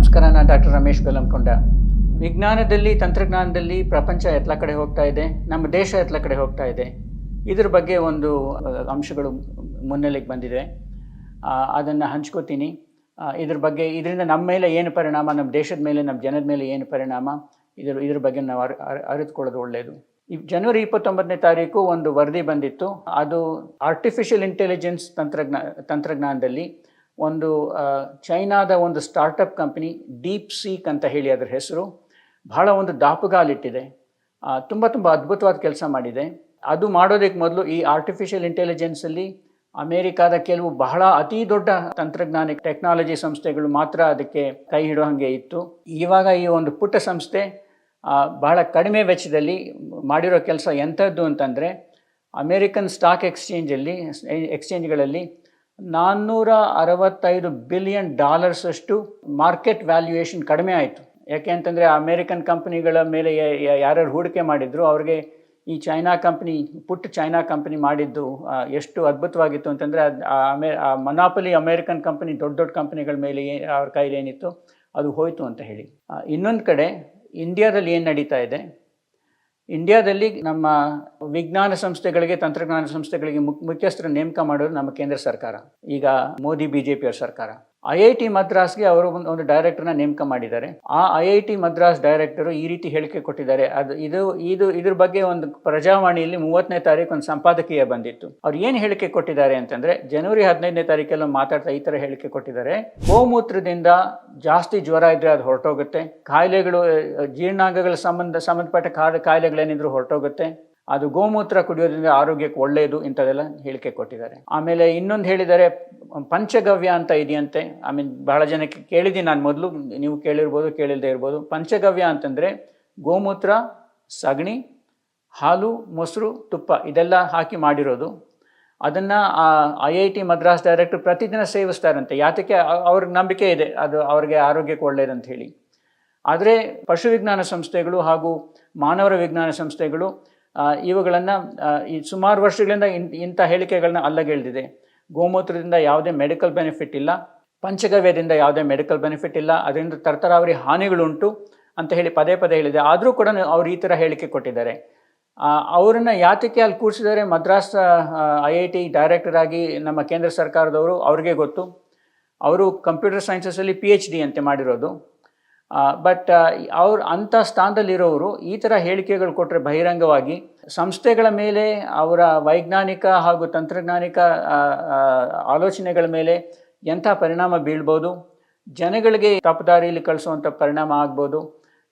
ನಮಸ್ಕಾರ ನಾನು ಡಾಕ್ಟರ್ ರಮೇಶ್ ಬೆಲಂಕೊಂಡ. ವಿಜ್ಞಾನದಲ್ಲಿ, ತಂತ್ರಜ್ಞಾನದಲ್ಲಿ ಪ್ರಪಂಚ ಎತ್ತಲ ಕಡೆ ಹೋಗ್ತಾ ಇದೆ, ನಮ್ಮ ದೇಶ ಎತ್ತಲ ಕಡೆ ಹೋಗ್ತಾ ಇದೆ. ಇದ್ರ ಬಗ್ಗೆ ಒಂದು ಅಂಶಗಳು ಮುನ್ನೆಲೆಗೆ ಬಂದಿದೆ. ಅದನ್ನು ಹಂಚ್ಕೋತೀನಿ. ಇದ್ರ ಬಗ್ಗೆ, ಇದರಿಂದ ನಮ್ಮ ಮೇಲೆ ಏನು ಪರಿಣಾಮ, ನಮ್ಮ ದೇಶದ ಮೇಲೆ, ನಮ್ಮ ಜನದ ಮೇಲೆ ಏನು ಪರಿಣಾಮ, ಇದ್ರ ಇದ್ರ ಬಗ್ಗೆ ನಾವು ಅರ್, ಅರ್- ಅರಿತುಕೊಳ್ಳೋದು ಒಳ್ಳೆಯದು ಜನವರಿ ಇಪ್ಪತ್ತೊಂಬತ್ತನೇ ತಾರೀಕು ಒಂದು ವರದಿ ಬಂದಿತ್ತು. ಅದು ಆರ್ಟಿಫಿಷಿಯಲ್ ಇಂಟೆಲಿಜೆನ್ಸ್ ತಂತ್ರಜ್ಞಾ, ತಂತ್ರಜ್ಞಾನದಲ್ಲಿ ಒಂದು ಚೈನಾದ ಒಂದು ಸ್ಟಾರ್ಟಪ್ ಕಂಪ್ನಿ ಡೀಪ್ ಸೀಕ್ ಅಂತ ಹೇಳಿ ಅದರ ಹೆಸರು. ಬಹಳ ಒಂದು ದಾಪುಗಾಲಿಟ್ಟಿದೆ. ತುಂಬ ತುಂಬ ಅದ್ಭುತವಾದ ಕೆಲಸ ಮಾಡಿದೆ. ಅದು ಮಾಡೋದಕ್ಕೆ ಮೊದಲು ಈ ಆರ್ಟಿಫಿಷಿಯಲ್ ಇಂಟೆಲಿಜೆನ್ಸಲ್ಲಿ ಅಮೇರಿಕಾದ ಕೆಲವು ಬಹಳ ಅತಿ ದೊಡ್ಡ ತಂತ್ರಜ್ಞಾನ ಟೆಕ್ನಾಲಜಿ ಸಂಸ್ಥೆಗಳು ಮಾತ್ರ ಅದಕ್ಕೆ ಕೈ ಹಿಡೋ ಹಾಗೆ ಇತ್ತು. ಇವಾಗ ಈ ಒಂದು ಪುಟ್ಟ ಸಂಸ್ಥೆ ಬಹಳ ಕಡಿಮೆ ವೆಚ್ಚದಲ್ಲಿ ಮಾಡಿರೋ ಕೆಲಸ ಎಂಥದ್ದು ಅಂತಂದರೆ, ಅಮೇರಿಕನ್ ಸ್ಟಾಕ್ ಎಕ್ಸ್ಚೇಂಜಲ್ಲಿ ಎಕ್ಸ್ಚೇಂಜ್ಗಳಲ್ಲಿ ನಾನ್ನೂರ ಅರವತ್ತೈದು ಬಿಲಿಯನ್ ಡಾಲರ್ಸ್ ಅಷ್ಟು ಮಾರ್ಕೆಟ್ ವ್ಯಾಲ್ಯೂಯೇಷನ್ ಕಡಿಮೆ ಆಯಿತು. ಯಾಕೆ ಅಂತಂದರೆ ಅಮೇರಿಕನ್ ಕಂಪ್ನಿಗಳ ಮೇಲೆ ಯಾರ್ಯಾರು ಹೂಡಿಕೆ ಮಾಡಿದ್ರು, ಅವ್ರಿಗೆ ಈ ಚೈನಾ ಕಂಪ್ನಿ ಪುಟ್ ಚೈನಾ ಕಂಪ್ನಿ ಮಾಡಿದ್ದು ಎಷ್ಟು ಅದ್ಭುತವಾಗಿತ್ತು ಅಂತಂದರೆ ಅಮೇ, ಆ, ಮನಾಪಲಿ ಅಮೇರಿಕನ್ ಕಂಪ್ನಿ, ದೊಡ್ಡ ದೊಡ್ಡ ಕಂಪ್ನಿಗಳ ಮೇಲೆ ಅವ್ರ ಕೈಲಿ ಏನಿತ್ತು ಅದು ಹೋಯಿತು ಅಂತ ಹೇಳಿ. ಇನ್ನೊಂದು ಕಡೆ, ಇಂಡಿಯಾದಲ್ಲಿ ಏನು ನಡೀತಾ ಇದೆ? ಇಂಡಿಯಾದಲ್ಲಿ ನಮ್ಮ ವಿಜ್ಞಾನ ಸಂಸ್ಥೆಗಳಿಗೆ, ತಂತ್ರಜ್ಞಾನ ಸಂಸ್ಥೆಗಳಿಗೆ ಮುಖ್ಯ ಮುಖ್ಯಸ್ಥರ ನೇಮಕ ಮಾಡೋದು ನಮ್ಮ ಕೇಂದ್ರ ಸರ್ಕಾರ. ಈಗ ಮೋದಿ ಬಿ ಜೆ ಪಿಯವರ ಸರ್ಕಾರ. ಐ ಐ ಟಿ ಮದ್ರಾಸ್ಗೆ ಅವರು ಒಂದು ಡೈರೆಕ್ಟರ್ನ ನೇಮಕ ಮಾಡಿದ್ದಾರೆ. ಆ I I T Madras director ಈ ರೀತಿ ಹೇಳಿಕೆ ಕೊಟ್ಟಿದ್ದಾರೆ. ಅದು, ಇದು ಇದು, ಇದ್ರ ಬಗ್ಗೆ ಒಂದು ಪ್ರಜಾವಾಣಿಯಲ್ಲಿ ಮೂವತ್ತನೇ ತಾರೀಕು ಒಂದು ಸಂಪಾದಕೀಯ ಬಂದಿತ್ತು. ಅವ್ರು ಏನು ಹೇಳಿಕೆ ಕೊಟ್ಟಿದ್ದಾರೆ ಅಂತಂದ್ರೆ, ಜನವರಿ ಹದಿನೈದನೇ ತಾರೀಕೆಲ್ಲ ಮಾತಾಡ್ತಾ ಈ ಥರ ಹೇಳಿಕೆ ಕೊಟ್ಟಿದ್ದಾರೆ. ಗೋಮೂತ್ರದಿಂದ ಜಾಸ್ತಿ ಜ್ವರ ಇದ್ರೆ ಅದು ಹೊರಟೋಗುತ್ತೆ. ಕಾಯಿಲೆಗಳು, ಜೀರ್ಣಾಂಗಗಳ ಸಂಬಂಧ, ಸಂಬಂಧಪಟ್ಟ ಕಾಯಿಲೆ, ಕಾಯಿಲೆಗಳೇನಿದ್ರು ಹೊರಟೋಗುತ್ತೆ. ಅದು ಗೋಮೂತ್ರ ಕುಡಿಯೋದ್ರಿಂದ ಆರೋಗ್ಯಕ್ಕೆ ಒಳ್ಳೆಯದು ಇಂಥದೆಲ್ಲ ಹೇಳಿಕೆ ಕೊಟ್ಟಿದ್ದಾರೆ. ಆಮೇಲೆ ಇನ್ನೊಂದು ಹೇಳಿದರೆ, ಪಂಚಗವ್ಯ ಅಂತ ಇದೆಯಂತೆ. ಐ ಮೀನ್ ಬಹಳ ಜನಕ್ಕೆ ಕೇಳಿದ್ದೀನಿ ನಾನು ಮೊದಲು. ನೀವು ಕೇಳಿರ್ಬೋದು, ಕೇಳಿಲ್ಲದೆ ಇರ್ಬೋದು. ಪಂಚಗವ್ಯ ಅಂತಂದರೆ ಗೋಮೂತ್ರ, ಸಗಣಿ, ಹಾಲು, ಮೊಸರು, ತುಪ್ಪ ಇದೆಲ್ಲ ಹಾಕಿ ಮಾಡಿರೋದು. ಅದನ್ನು I I T Madras director ಪ್ರತಿದಿನ ಸೇವಿಸ್ತಾರಂತೆ. ಯಾತಕ್ಕೆ ಅವ್ರಿಗೆ ನಂಬಿಕೆ ಇದೆ, ಅದು ಅವ್ರಿಗೆ ಆರೋಗ್ಯಕ್ಕೆ ಒಳ್ಳೆಯದಂತ ಹೇಳಿ. ಆದರೆ ಪಶು ವಿಜ್ಞಾನ ಸಂಸ್ಥೆಗಳು ಹಾಗೂ ಮಾನವರ ವಿಜ್ಞಾನ ಸಂಸ್ಥೆಗಳು ಇವುಗಳನ್ನು ಈ ಸುಮಾರು ವರ್ಷಗಳಿಂದ ಇನ್- ಇಂಥ ಹೇಳಿಕೆಗಳನ್ನ ಅಲ್ಲಗೆಳೆದಿದೆ. ಗೋಮೂತ್ರದಿಂದ ಯಾವುದೇ ಮೆಡಿಕಲ್ ಬೆನಿಫಿಟ್ ಇಲ್ಲ, ಪಂಚಗವ್ಯದಿಂದ ಯಾವುದೇ ಮೆಡಿಕಲ್ ಬೆನಿಫಿಟ್ ಇಲ್ಲ, ಅದರಿಂದ ತರತರಾವರಿ ಹಾನಿಗಳುಂಟು ಅಂತ ಹೇಳಿ ಪದೇ ಪದೇ ಹೇಳಿದೆ. ಆದರೂ ಕೂಡ ಅವ್ರು ಈ ಥರ ಹೇಳಿಕೆ ಕೊಟ್ಟಿದ್ದಾರೆ. ಅವರನ್ನು ಯಾತಕ್ಕೆ ಅಲ್ಲಿ ಕೂರಿಸಿದರೆ Madras I I T director ಆಗಿ ನಮ್ಮ ಕೇಂದ್ರ ಸರ್ಕಾರದವರು ಅವ್ರಿಗೆ ಗೊತ್ತು. ಅವರು ಕಂಪ್ಯೂಟರ್ ಸೈನ್ಸಸಲ್ಲಿ ಪಿ ಎಚ್ ಡಿ ಅಂತೆ ಮಾಡಿರೋದು. ಬಟ್ ಅವ್ರು ಅಂಥ ಸ್ಥಾನದಲ್ಲಿರೋರು ಈ ಥರ ಹೇಳಿಕೆಗಳು ಕೊಟ್ಟರೆ ಬಹಿರಂಗವಾಗಿ ಸಂಸ್ಥೆಗಳ ಮೇಲೆ ಅವರ ವೈಜ್ಞಾನಿಕ ಹಾಗೂ ತಂತ್ರಜ್ಞಾನಿಕ ಆಲೋಚನೆಗಳ ಮೇಲೆ ಎಂಥ ಪರಿಣಾಮ ಬೀಳ್ಬೋದು? ಜನಗಳಿಗೆ ತಪ್ಪದಾರಿಯಲ್ಲಿ ಕಳಿಸುವಂಥ ಪರಿಣಾಮ ಆಗ್ಬೋದು?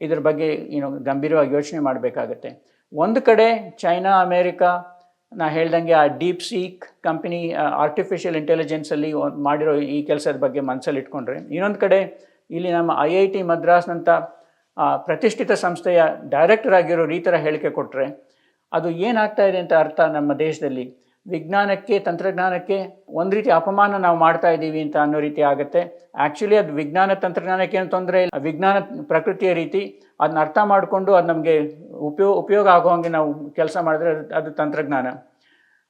ಇದ್ರ ಬಗ್ಗೆ ಏನು ಗಂಭೀರವಾಗಿ ಯೋಚನೆ ಮಾಡಬೇಕಾಗತ್ತೆ. ಒಂದು ಕಡೆ ಚೈನಾ, ಅಮೇರಿಕಾ, ನಾ ಹೇಳ್ದಂಗೆ ಆ ಡೀಪ್ ಸೀಕ್ ಕಂಪನಿ ಆರ್ಟಿಫಿಷಿಯಲ್ ಇಂಟೆಲಿಜೆನ್ಸಲ್ಲಿ ಮಾಡಿರೋ ಈ ಕೆಲಸದ ಬಗ್ಗೆ ಮನಸ್ಸಲ್ಲಿ ಇಟ್ಕೊಂಡ್ರೆ, ಇನ್ನೊಂದು ಕಡೆ ಇಲ್ಲಿ ನಮ್ಮ ಐ ಐ ಟಿ ಮದ್ರಾಸ್ನಂಥ ಪ್ರತಿಷ್ಠಿತ ಸಂಸ್ಥೆಯ ಡೈರೆಕ್ಟರ್ ಆಗಿರೋರು ಈ ಹೇಳಿಕೆ ಕೊಟ್ಟರೆ ಅದು ಏನಾಗ್ತಾ ಇದೆ ಅಂತ ಅರ್ಥ ನಮ್ಮ ದೇಶದಲ್ಲಿ. ವಿಜ್ಞಾನಕ್ಕೆ, ತಂತ್ರಜ್ಞಾನಕ್ಕೆ ಒಂದು ರೀತಿ ಅಪಮಾನ ನಾವು ಮಾಡ್ತಾ ಇದ್ದೀವಿ ಅಂತ ಅನ್ನೋ ರೀತಿ ಆಗುತ್ತೆ. ಆ್ಯಕ್ಚುಲಿ ಅದು ವಿಜ್ಞಾನ ತಂತ್ರಜ್ಞಾನಕ್ಕೆ ಏನು ತೊಂದರೆ ಇಲ್ಲ. ವಿಜ್ಞಾನ ಪ್ರಕೃತಿಯ ರೀತಿ ಅದನ್ನ ಅರ್ಥ ಮಾಡಿಕೊಂಡು ಅದು ನಮಗೆ ಉಪಯೋಗ ಉಪಯೋಗ ಆಗೋ ಹಾಗೆ ನಾವು ಕೆಲಸ ಮಾಡಿದ್ರೆ ಅದು- ಅದು ತಂತ್ರಜ್ಞಾನ.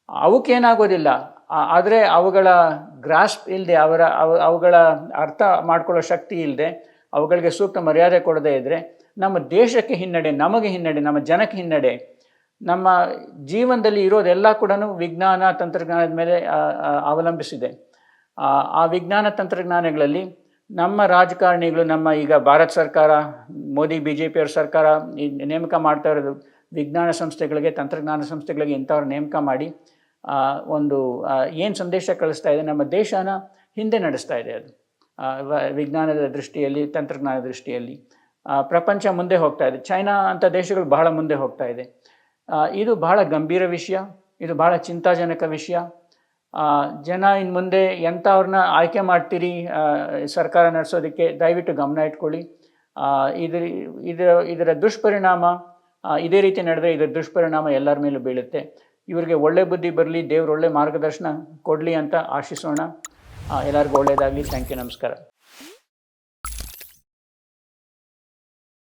ಅವಕ್ಕೇನಾಗೋದಿಲ್ಲ. ಆದರೆ ಅವುಗಳ ಗ್ರಾಸ್ಪ್ ಇಲ್ಲದೆ ಅವರ ಅವ- ಅವುಗಳ ಅರ್ಥ ಮಾಡ್ಕೊಳ್ಳೋ ಶಕ್ತಿ ಇಲ್ಲದೆ ಅವುಗಳಿಗೆ ಸೂಕ್ತ ಮರ್ಯಾದೆ ಕೊಡದೇ ಇದ್ದರೆ ನಮ್ಮ ದೇಶಕ್ಕೆ ಹಿನ್ನಡೆ ನಮಗೆ ಹಿನ್ನಡೆ ನಮ್ಮ ಜನಕ್ಕೆ ಹಿನ್ನಡೆ ನಮ್ಮ ಜೀವನದಲ್ಲಿ ಇರೋದೆಲ್ಲ ಕೂಡ ವಿಜ್ಞಾನ ತಂತ್ರಜ್ಞಾನದ ಮೇಲೆ ಅವಲಂಬಿಸಿದೆ. ಆ, ವಿಜ್ಞಾನ ತಂತ್ರಜ್ಞಾನಗಳಲ್ಲಿ ನಮ್ಮ ರಾಜಕಾರಣಿಗಳು ನಮ್ಮ ಈಗ ಭಾರತ ಸರ್ಕಾರ ಮೋದಿ ಬಿ ಜೆ ಪಿಯವ್ರ ಸರ್ಕಾರ ನೇಮಕ ಮಾಡ್ತಾ ಇರೋದು ವಿಜ್ಞಾನ ಸಂಸ್ಥೆಗಳಿಗೆ ತಂತ್ರಜ್ಞಾನ ಸಂಸ್ಥೆಗಳಿಗೆ ಇಂಥವ್ರು ನೇಮಕ ಮಾಡಿ ಒಂದು ಏನು ಸಂದೇಶ ಕಳಿಸ್ತಾ ಇದೆ, ನಮ್ಮ ದೇಶನ ಹಿಂದೆ ನಡೆಸ್ತಾ ಇದೆ ಅದು. ವಿಜ್ಞಾನದ ದೃಷ್ಟಿಯಲ್ಲಿ, ತಂತ್ರಜ್ಞಾನದ ದೃಷ್ಟಿಯಲ್ಲಿ. ಪ್ರಪಂಚ ಮುಂದೆ ಹೋಗ್ತಾ ಇದೆ. ಚೈನಾ ಅಂಥ ದೇಶಗಳು ಬಹಳ ಮುಂದೆ ಹೋಗ್ತಾ ಇದೆ. ಇದು ಬಹಳ ಗಂಭೀರ ವಿಷಯ, ಇದು ಬಹಳ ಚಿಂತಾಜನಕ ವಿಷಯ. ಜನ ಇನ್ನು ಮುಂದೆ ಎಂಥವ್ರನ್ನ ಆಯ್ಕೆ ಮಾಡ್ತೀರಿ ಸರ್ಕಾರ ನಡೆಸೋದಕ್ಕೆ ದಯವಿಟ್ಟು ಗಮನ ಇಟ್ಕೊಳ್ಳಿ. ಇದು ಇದ್ರ, ಇದರ ಇದರ ದುಷ್ಪರಿಣಾಮ ಇದೇ ರೀತಿ ನಡೆದರೆ ಇದರ ದುಷ್ಪರಿಣಾಮ ಎಲ್ಲರ ಮೇಲೂ ಬೀಳುತ್ತೆ. ಇವರಿಗೆ ಒಳ್ಳೆ ಬುದ್ಧಿ ಬರಲಿ, ದೇವ್ರ ಒಳ್ಳೆ ಮಾರ್ಗದರ್ಶನ ಕೊಡಲಿ ಅಂತ ಆಶಿಸೋಣ. ಎಲ್ಲರಿಗೂ ಒಳ್ಳೆಯದಾಗಲಿ ಥ್ಯಾಂಕ್ ಯು ನಮಸ್ಕಾರ.